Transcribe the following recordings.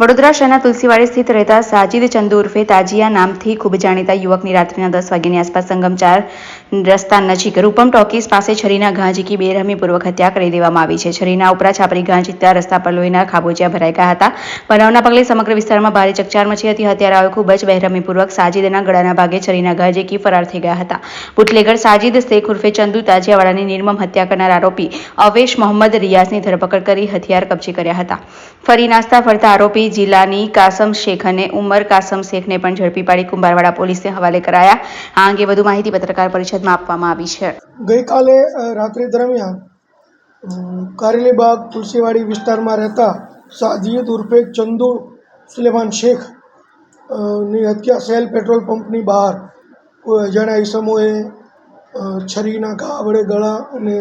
વડોદરા શહેરના તુલસીવાડી સ્થિત રહેતા સાજિદ ચંદુ ઉર્ફે તાજિયા નામથી ખૂબ જાણીતા યુવકની રાત્રિના દસ વાગ્યાની આસપાસ સંગમ ચાર રસ્તા નજીક રૂપમ ટોકીસ પાસે છરીના ઘા બેરહમીપૂર્વક હત્યા કરી દેવામાં આવી છે. છરીના ઉપરા છાપરી ઘા ઝીકતા રસ્તા પર લોહીના ખાબોચિયા ભરાઈ ગયા હતા. બનાવના પગલે સમગ્ર વિસ્તારમાં ભારે ચકચાર મચી હતી. હત્યારાઓએ ખૂબ જ બેરહમીપૂર્વક સાજિદના ગળાના ભાગે છરીના ઘા ફરાર થઈ ગયા હતા. બુટલેગર સાજિદ શેખ ઉર્ફે ચંદુ તાજિયાવાડાની નિર્મમ હત્યા કરનાર આરોપી અવેશ મોહમ્મદ રિયાઝની ધરપકડ કરી હથિયાર કબજે કર્યા હતા. ફરી નાસ્તા ફરતા આરોપી જિલ્લાની કાસમ શેખ અને ઉમર કાસમ શેખને પણ ઝડપી પાડી કુંભારવાડા પોલીસને હવાલે કરાયા. આ અંગે વધુ માહિતી પત્રકાર પરિષદમાં આપવામાં આવી છે. ગઈકાલે રાત્રિ દરમિયાન કારેલીબાગ તુલસીવાડી વિસ્તારમાં રહેતા સાજીદ ઉર્ફે ચંદુ સુલેમાન શેખની હત્યા સેલ પેટ્રોલ પંપની બહાર. કોઈ અજાણ્યા ઈસમોએ છરીના ઘા વડે ગળા અને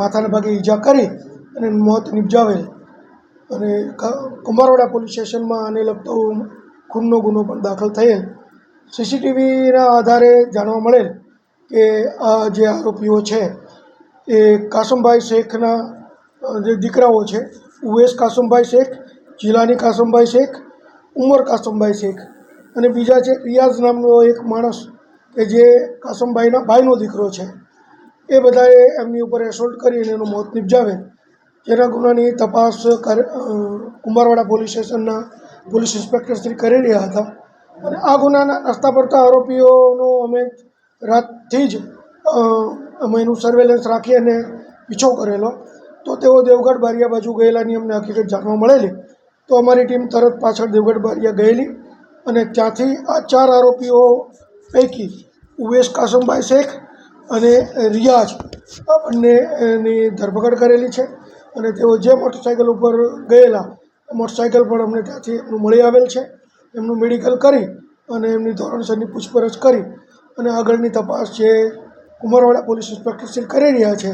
માથાના ભાગે ઈજા કરી અને મોત નિપજાવેલ. અને કુંભારવાડા પોલીસ સ્ટેશનમાં આને લગતો ખૂનનો ગુનો પણ દાખલ થયેલ. સીસીટીવીના આધારે જાણવા મળેલ કે આ જે આરોપીઓ છે, એ કાસમભાઈ શેખના જે દીકરાઓ છે, ઉવેશ કાસમભાઈ શેખ જિલ્લાની કાસમભાઈ શેખ, ઉમર કાસમભાઈ શેખ અને બીજા છે, રિયાઝ નામનો એક માણસ કે જે કાસમભાઈના ભાઈનો દીકરો છે. એ બધાએ એમની ઉપર એસોલ્ટ કરી અને એનું મોત નિપજાવે જેના ગુનાની તપાસ કુંભારવાડા પોલીસ સ્ટેશનના પોલીસ ઇન્સ્પેક્ટર શ્રી કરી રહ્યા હતા. અને આ ગુનાના રસ્તા પડતા આરોપીઓનો અમે રાતથી જ અમે એનું સર્વેલન્સ રાખી અને પીછો કરેલો. તો તેઓ દેવગઢ બારિયા બાજુ ગયેલાની અમને હકીકત જાણવા મળેલી. તો અમારી ટીમ તરત પાછળ દેવગઢ બારિયા ગયેલી અને ત્યાંથી આ ચાર આરોપીઓ પૈકી ઉવેશ કાસમભાઈ શેખ અને રિયાઝ આ બંનેની ધરપકડ કરેલી છે. અને તેઓ જે મોટરસાઇકલ ઉપર ગયેલા મોટરસાઇકલ પણ અમને ત્યાંથી એમનું મળી આવેલ છે. એમનું મેડિકલ કરી અને એમની ધોરણસરની પૂછપરછ કરી અને આગળની તપાસ જે ઉમરવાડા પોલીસ ઇન્સ્પેક્ટર શ્રી કરી રહ્યા છે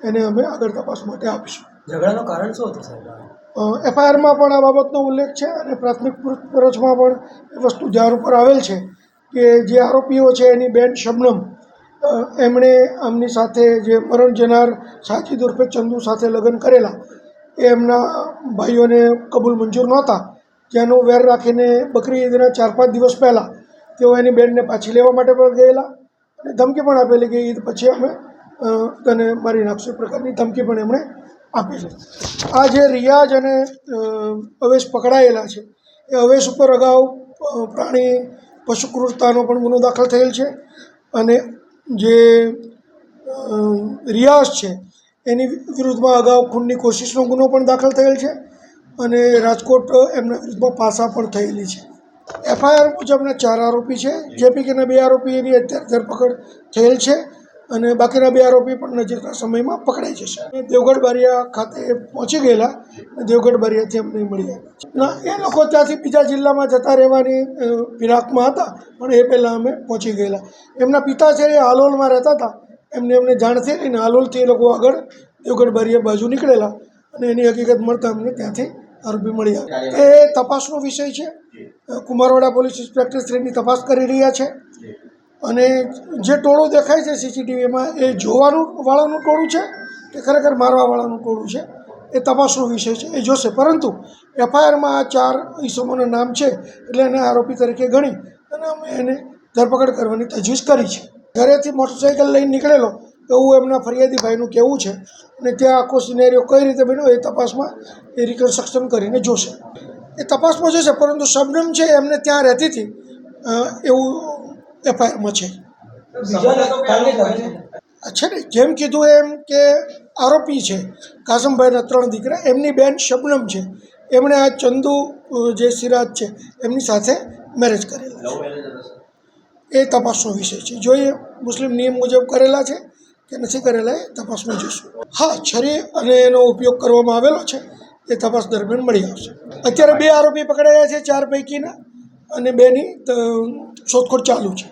એને અમે આગળ તપાસ માટે આપીશું. ઝઘડાનું કારણ શું હતું સાહેબ? એફઆઈઆરમાં પણ આ બાબતનો ઉલ્લેખ છે અને પ્રાથમિક પૂછપરછમાં પણ એ વસ્તુ ધ્યાન ઉપર આવેલ છે કે જે આરોપીઓ છે એની બેન શબનમ એમણે આમની સાથે જે મરણ જનાર સાજીદ ઉર્ફે ચંદુ સાથે લગ્ન કરેલા, એ એમના ભાઈઓને કબૂલ મંજૂર નહોતા. જેનો વેર રાખીને બકરી ઈદના ચાર પાંચ દિવસ પહેલાં તેઓ એની બેનને પાછી લેવા માટે પણ ગયેલા અને ધમકી પણ આપેલી કે ઈદ પછી અમે તને મારી નાખશું એ પ્રકારની ધમકી પણ એમણે આપેલી આ જે રિયાજ અને અવેશ પકડાયેલા છે, એ અવેશ ઉપર અગાઉ પ્રાણી પશુ ક્રૂરતાનો પણ ગુનો દાખલ થયેલ છે અને જે રિયાઝ છે, એની વિરુદ્ધમાં અગાઉ ખૂનની કોશિશનો ગુનો પણ દાખલ થયેલ છે અને રાજકોટ એમના વિરુદ્ધમાં પાસા પણ થયેલી છે. એફઆઈઆર મુજબના ચાર આરોપી છે. જે પૈકીના બે આરોપીની અત્યારે ધરપકડ થયેલ છે. અને બાકીના બે આરોપી પણ નજીકના સમયમાં પકડાઈ જશે. દેવગઢ બારિયા ખાતે પહોંચી ગયેલા દેવગઢ બારિયાથી અમને મળી આવ્યા. એ લોકો ત્યાંથી બીજા જિલ્લામાં જતા રહેવાની ફિરાકમાં હતા, પણ એ પહેલાં અમે પહોંચી ગયેલા. એમના પિતા છે એ હાલોલમાં રહેતા હતા. એમને એમને જાણ થઈ અને હાલોલથી એ લોકો આગળ દેવગઢ બારિયા બાજુ નીકળેલા અને એની હકીકત મળતા અમને ત્યાંથી આરોપી મળી આવ્યા. એ તપાસનો વિષય છે. કુમારવાડા પોલીસ ઇન્સ્પેક્ટર શ્રીની તપાસ કરી રહ્યા છે. અને જે ટોળું દેખાય છે સીસીટીવીમાં, એ જોવાનું વાળાનું ટોળું છે કે ખરેખર મારવાવાળાનું ટોળું છે? એ તપાસનો વિષય છે, એ જોશે. પરંતુ એફઆઈઆરમાં આ ચાર ઈસમોના નામ છે એટલે એને આરોપી તરીકે ગણી અને અમે એને ધરપકડ કરવાની તજવીજ કરી છે. ઘરેથી મોટરસાઇકલ લઈને નીકળેલો એવું એમના ફરિયાદી ભાઈનું કહેવું છે અને ત્યાં આખો સિનેરિયો કઈ રીતે બન્યો એ તપાસમાં એ રિકન્સ્ટ્રક્શન કરીને જોશે. એ તપાસમાં જોશે, પરંતુ શબનમ છે એમને ત્યાં રહેતી હતી. એવું એફઆઈઆરમાં છે. બીજાને ટાર્ગેટ કરે છે ને જેમ કીધું એમ કે આરોપી છે કાસમભાઈના ત્રણ દીકરા એમની બેન શબનમ છે. એમણે આ ચંદુ જે સિરાજ છે એમની સાથે મેરેજ કરેલા છે. એ તપાસનો વિષય છે. જોઈએ મુસ્લિમ નિયમ મુજબ કરેલા છે કે નથી કરેલા એ તપાસમાં જોઈશું. હા છરી અને એનો ઉપયોગ કરવામાં આવેલો છે એ તપાસ દરમિયાન મળી આવશે. અત્યારે બે આરોપી પકડાયા છે ચાર પૈકીના. અને બેની શોધખોળ ચાલુ છે.